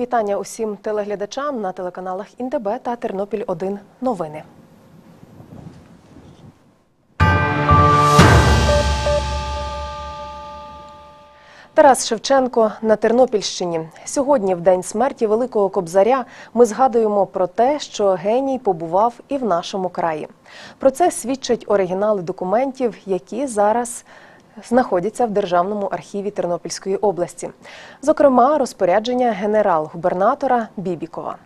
Вітання усім телеглядачам на телеканалах ІНТБ та Тернопіль 1 новини. Тарас Шевченко на Тернопільщині. Сьогодні, в день смерті Великого Кобзаря, ми згадуємо про те, що геній побував і в нашому краї. Про це свідчать оригінали документів, які зараз знаходяться в Державному архіві Тернопільської області. Зокрема, розпорядження генерал-губернатора Бібікова.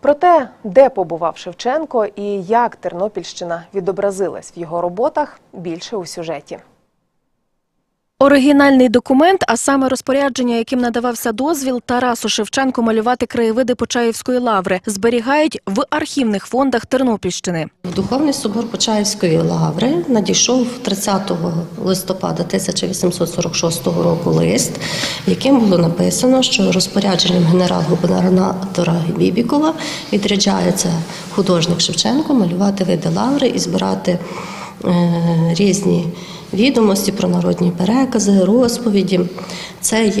Про те, де побував Шевченко і як Тернопільщина відобразилась в його роботах, більше у сюжеті. Оригінальний документ, а саме розпорядження, яким надавався дозвіл Тарасу Шевченку малювати краєвиди Почаївської лаври, зберігають в архівних фондах Тернопільщини. Духовний собор Почаївської лаври надійшов 30 листопада 1846 року лист, яким було написано, що розпорядженням генерал-губернатора Бібікова відряджається художник Шевченко малювати види лаври і збирати е, різні відомості про народні перекази, розповіді. Це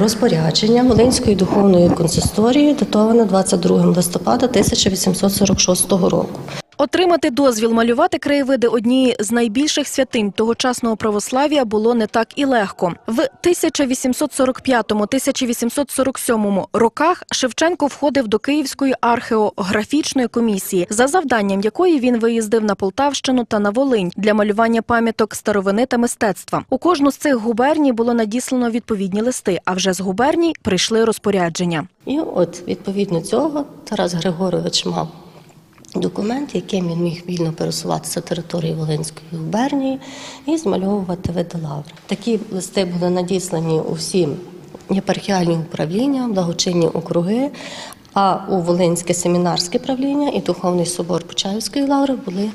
розпорядження Волинської духовної консисторії, датоване 22 листопада 1846 року. Отримати дозвіл малювати краєвиди однієї з найбільших святинь тогочасного православ'я було не так і легко. В 1845-1847 роках Шевченко входив до Київської археографічної комісії, за завданням якої він виїздив на Полтавщину та на Волинь для малювання пам'яток старовини та мистецтва. У кожну з цих губерній було надіслано відповідні листи, а вже з губерній прийшли розпорядження. І от відповідно цього Тарас Григорович мав документ, яким він міг вільно пересуватися території Волинської губернії і змальовувати види лаври. Такі листи були надіслані усім єпархіальні управління, благочинні округи. А у Волинське семінарське правління і Духовний собор Почаївської лаври були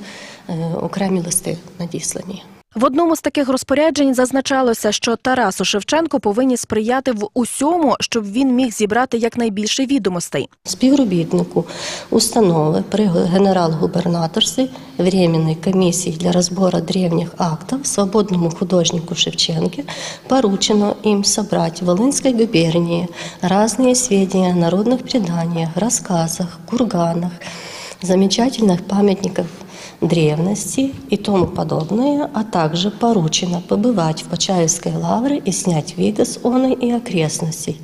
е, окремі листи надіслані. В одному з таких розпоряджень зазначалося, що Тарасу Шевченко повинні сприяти в усьому, щоб він міг зібрати якнайбільше відомостей. співробітнику установи при генерал-губернаторстве Временной комиссии для разбора древних актов свободному художнику Шевченке поручено им собрать в Волынской губернии разные сведения о народных преданиях, рассказах, курганах, замечательных памятников древности и тому подобное, а также поручено побывать в Почаевской лавре и снять виды с оной и окрестностей.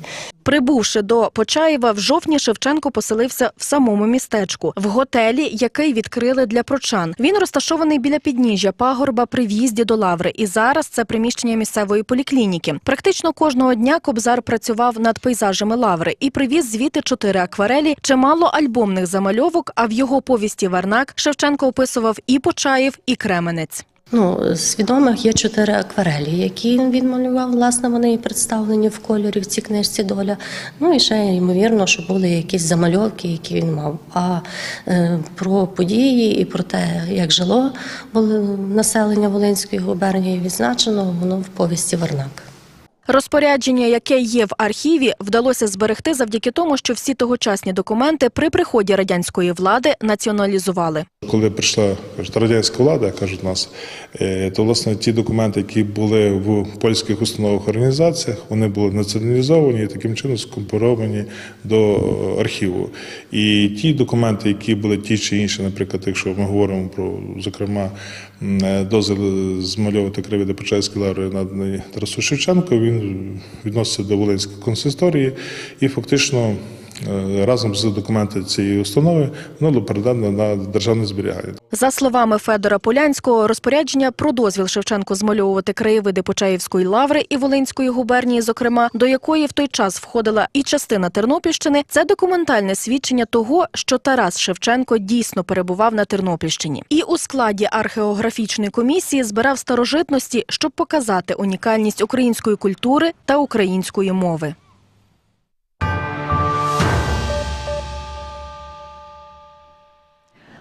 Прибувши до Почаєва, в жовтні Шевченко поселився в самому містечку, в готелі, який відкрили для прочан. Він розташований біля підніжжя пагорба при в'їзді до лаври. І зараз це приміщення місцевої поліклініки. Практично кожного дня Кобзар працював над пейзажами лаври і привіз звідти чотири акварелі, чимало альбомних замальовок. А в його повісті Варнак Шевченко описував і Почаїв, і Кременець. Ну, з відомих є чотири акварелі, які він малював. Власне, вони і представлені в кольорі в цій книжці доля. Ну і ще ймовірно, що були якісь замальовки, які він мав. А е, про події і про те, як жило населення Волинської губернії, відзначено воно в повісті Варнак. Розпорядження, яке є в архіві, вдалося зберегти завдяки тому, що всі тогочасні документи при приході радянської влади націоналізували. Коли прийшла кажуть, радянська влада, кажуть нас, е, то власне ті документи, які були в польських установах організаціях, вони були націоналізовані і таким чином скомпоновані до е, архіву. І ті документи, які були ті чи інші, наприклад, якщо ми говоримо про зокрема е, дозвіл змальовувати криві Почаївської лаври наданий Тарасу Шевченко, він відноситься до Волинської консисторії і фактично. Е, Разом з документами цієї установи воно було передано на державне зберігання. За словами Федора Полянського, розпорядження про дозвіл Шевченко змальовувати краєвиди Почаївської лаври і Волинської губернії, зокрема, до якої в той час входила і частина Тернопільщини, це документальне свідчення того, що Тарас Шевченко дійсно перебував на Тернопільщині. І у складі археографічної комісії збирав старожитності, щоб показати унікальність української культури та української мови.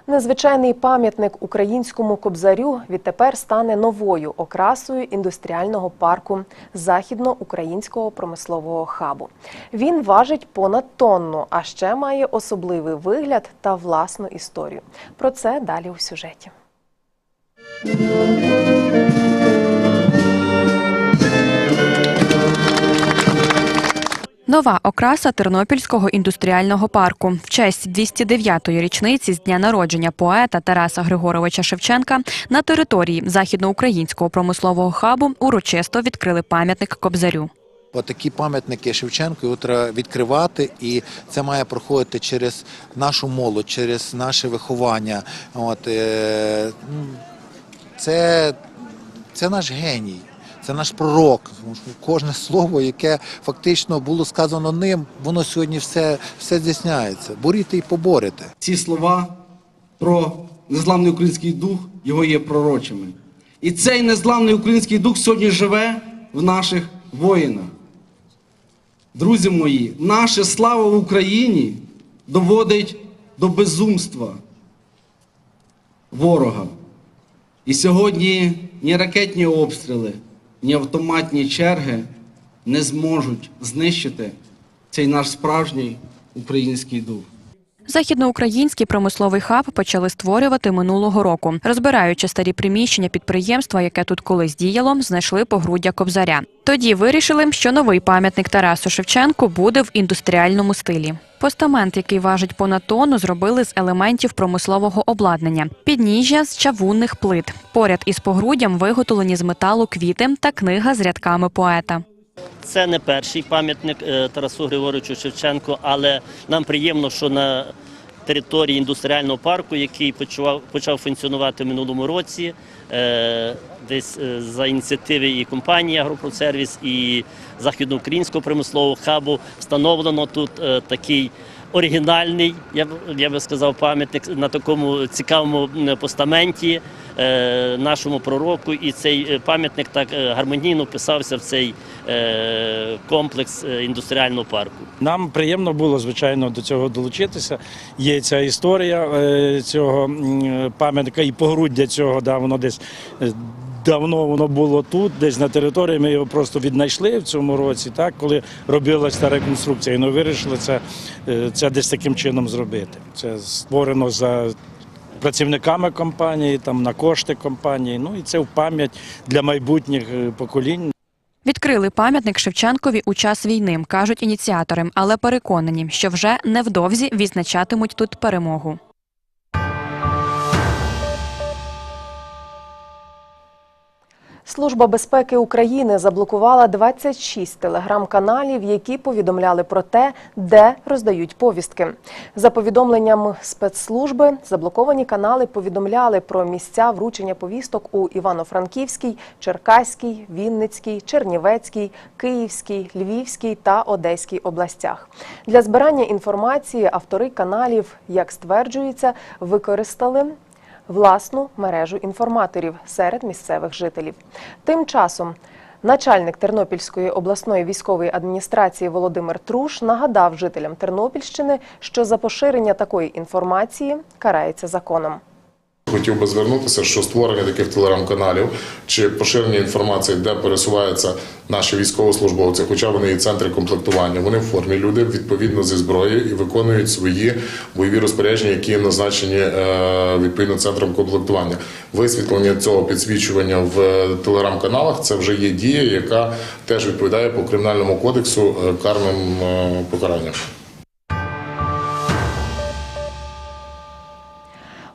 Незвичайний пам'ятник українському кобзарю відтепер стане новою окрасою індустріального парку західноукраїнського промислового хабу. Він важить понад тонну, а ще має особливий вигляд та власну історію. Про це далі у сюжеті. Нова окраса Тернопільського індустріального парку в честь 209-ї річниці з дня народження поета Тараса Григоровича Шевченка на території західноукраїнського промислового хабу урочисто відкрили пам'ятник Кобзарю. Отакі пам'ятники Шевченку його треба відкривати, і це має проходити через нашу молодь, через наше виховання. От, е, це, це наш геній, це наш пророк. Тому що Кожне слово, яке фактично було сказано ним, воно сьогодні все, все здійсняється. Боріте і поборете. ці слова про незламний український дух його є пророчими. І цей незламний український дух сьогодні живе в наших воїнах. Друзі мої, наша слава в Україні доводить до безумства ворога. І сьогодні ні ракетні обстріли, ні автоматні черги не зможуть знищити цей наш справжній український дух. Західноукраїнський промисловий хаб почали створювати минулого року. Розбираючи старі приміщення підприємства, яке тут колись діяло, знайшли погруддя Кобзаря. Тоді вирішили, що новий пам'ятник Тарасу Шевченку буде в індустріальному стилі. Постамент, який важить понад тонну, зробили з елементів промислового обладнання, підніжжя з чавунних плит. Поряд із погруддям виготовлені з металу квіти та книга з рядками поета. Це не перший пам'ятник е, Тарасу Григоровичу Шевченку, але нам приємно, що на території індустріального парку, який почав, почав функціонувати в минулому році, е, десь е, за ініціативи і компанії Агропродсервіс, і Західноукраїнського промислового хабу встановлено тут такий оригінальний, я б я би сказав, пам'ятник на такому цікавому постаменті е, нашому пророку. І цей е, пам'ятник так е, гармонійно вписався в цей е, комплекс е, індустріального парку. Нам приємно було, звичайно, до цього долучитися. Є ця історія е, цього пам'ятника і погруддя цього, да, воно десь. Давно воно було тут, десь на території. Ми його просто віднайшли в цьому році, так коли робилася реконструкція. І ми вирішили це, е, це десь таким чином зробити. Це створено за працівниками компанії, там на кошти компанії. Ну і це в пам'ять для майбутніх е, поколінь. Відкрили пам'ятник Шевченкові у час війни, кажуть ініціатори, але переконані, що вже невдовзі відзначатимуть тут перемогу. Служба безпеки України заблокувала 26 телеграм-каналів, які повідомляли про те, де роздають повістки. За повідомленням спецслужби, заблоковані канали повідомляли про місця вручення повісток у Івано-Франківській, Черкаській, Вінницькій, Чернівецькій, Київській, Львівській та Одеській областях. Для збирання інформації автори каналів, як стверджується, використали власну мережу інформаторів серед місцевих жителів. Тим часом начальник Тернопільської обласної військової адміністрації Володимир Труш нагадав жителям Тернопільщини, що за поширення такої інформації карається законом. Хотів би звернутися, що створення таких телеграм-каналів чи поширення інформації, де пересуваються наші військовослужбовці, хоча вони і центри комплектування, вони в формі люди відповідно зі зброєю і виконують свої бойові розпорядження, які назначені е, відповідно центром комплектування. Висвітлення цього підсвічування в телеграм-каналах це вже є дія, яка теж відповідає по кримінальному кодексу е, карним е, покаранням.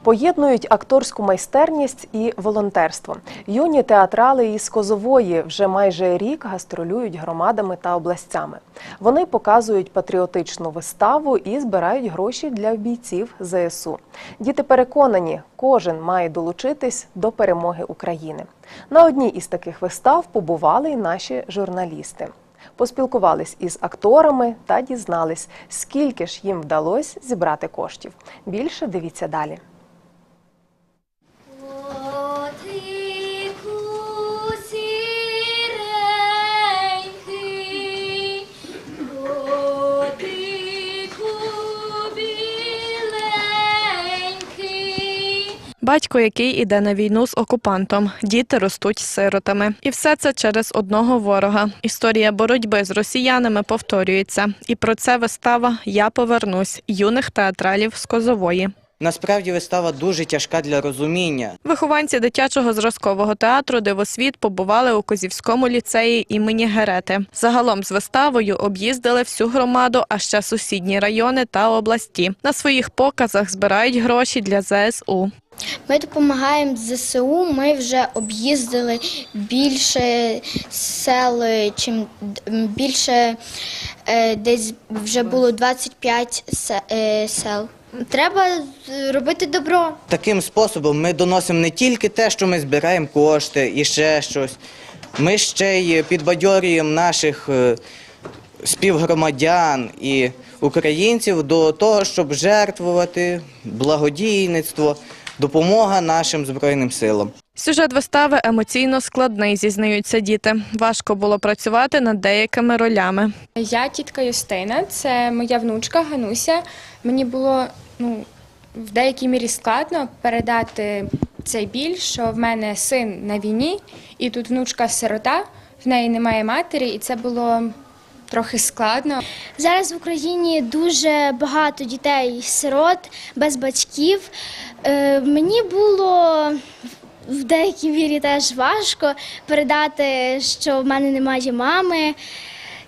Поєднують акторську майстерність і волонтерство. Юні театрали із Козової вже майже рік гастролюють громадами та областями. Вони показують патріотичну виставу і збирають гроші для бійців ЗСУ. Діти переконані, кожен має долучитись до перемоги України. На одній із таких вистав побували й наші журналісти. Поспілкувались із акторами та дізнались, скільки ж їм вдалося зібрати коштів. Більше дивіться далі. Батько, який іде на війну з окупантом, діти ростуть сиротами, і все це через одного ворога. Історія боротьби з росіянами повторюється, і про це вистава Я повернусь юних театралів з Козової. Насправді вистава дуже тяжка для розуміння. Вихованці дитячого зразкового театру Дивосвіт побували у Козівському ліцеї імені Герети. Загалом з виставою об'їздили всю громаду, а ще сусідні райони та області. На своїх показах збирають гроші для ЗСУ. Ми допомагаємо ЗСУ. Ми вже об'їздили більше сел, чим більше е, десь вже було 25 е, сел. Треба робити добро. Таким способом ми доносимо не тільки те, що ми збираємо кошти і ще щось. Ми ще й підбадьорюємо наших е, співгромадян і українців до того, щоб жертвувати благодійництво, допомога нашим збройним силам. Сюжет вистави емоційно складний, зізнаються діти. Важко було працювати над деякими ролями. Я тітка Юстина, це моя внучка Гануся. Мені було ну, в деякій мірі складно передати цей біль, що в мене син на війні, і тут внучка сирота, в неї немає матері, і це було трохи складно. Зараз в Україні дуже багато дітей сирот без батьків. Е, мені було в деякій мірі теж важко передати, що в мене немає мами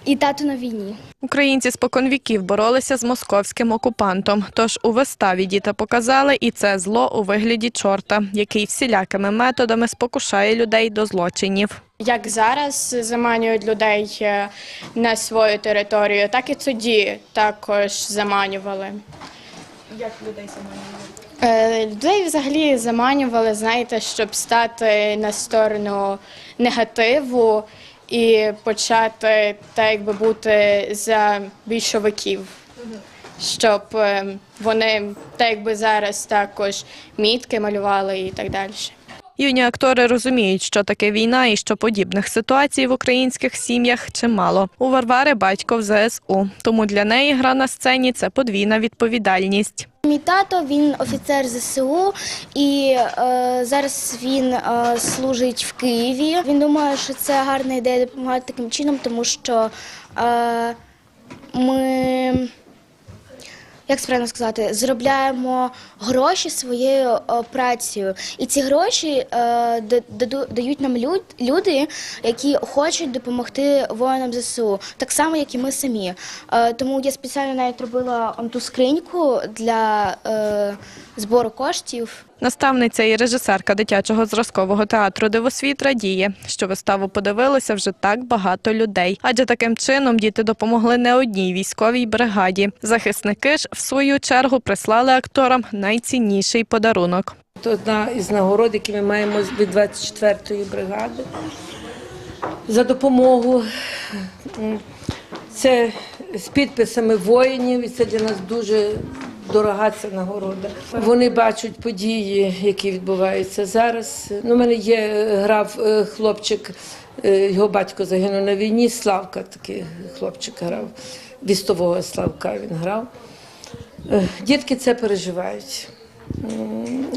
і тату на війні. Українці споконвіків боролися з московським окупантом. Тож у виставі діти показали і це зло у вигляді чорта, який всілякими методами спокушає людей до злочинів. Як зараз заманюють людей е, на свою територію, так і тоді також заманювали. Як людей заманювали? Людей взагалі заманювали, знаєте, щоб стати на сторону негативу і почати так якби бути за більшовиків, щоб е, вони так якби зараз також мітки малювали і так далі. Юні актори розуміють, що таке війна і що подібних ситуацій в українських сім'ях чимало. У Варвари батько в ЗСУ, тому для неї гра на сцені це подвійна відповідальність. Мій тато він офіцер ЗСУ, і е, зараз він е, служить в Києві. Він думає, що це гарна ідея допомагати таким чином, тому що е, ми. Як правильно сказати, заробляємо гроші своєю е, працею, і ці гроші е, дають нам люд- люди, які хочуть допомогти воїнам ЗСУ, так само, як і ми самі. Е, тому я спеціально навіть робила ту скриньку для збору коштів. Наставниця і режисерка дитячого зразкового театру Дивосвіт радіє, що виставу подивилося вже так багато людей. Адже таким чином діти допомогли не одній військовій бригаді. Захисники ж в свою чергу прислали акторам найцінніший подарунок. Це одна із нагород, які ми маємо від 24-ї бригади за допомогу. Це з підписами воїнів, і це для нас дуже дорога ця нагорода. Вони бачать події, які відбуваються зараз. Ну, у мене є грав е, хлопчик, е, його батько загинув на війні. Славка такий хлопчик грав, вістового Славка він грав. Е, Дітки це переживають.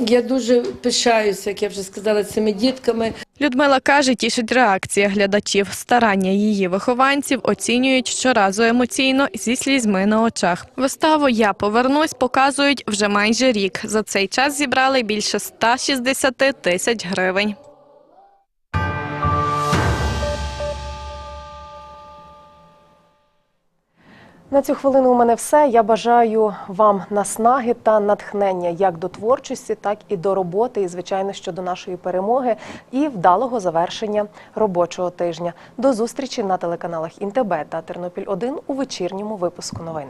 Я дуже пишаюся, як я вже сказала, цими дітками. Людмила каже, тішить реакція глядачів. Старання її вихованців оцінюють щоразу емоційно зі слізьми на очах. Виставу Я повернусь показують вже майже рік. За цей час зібрали більше 160 тисяч гривень. На цю хвилину у мене все. Я бажаю вам наснаги та натхнення як до творчості, так і до роботи, і звичайно, що до нашої перемоги і вдалого завершення робочого тижня. До зустрічі на телеканалах Інтебе та Тернопіль 1 у вечірньому випуску новин.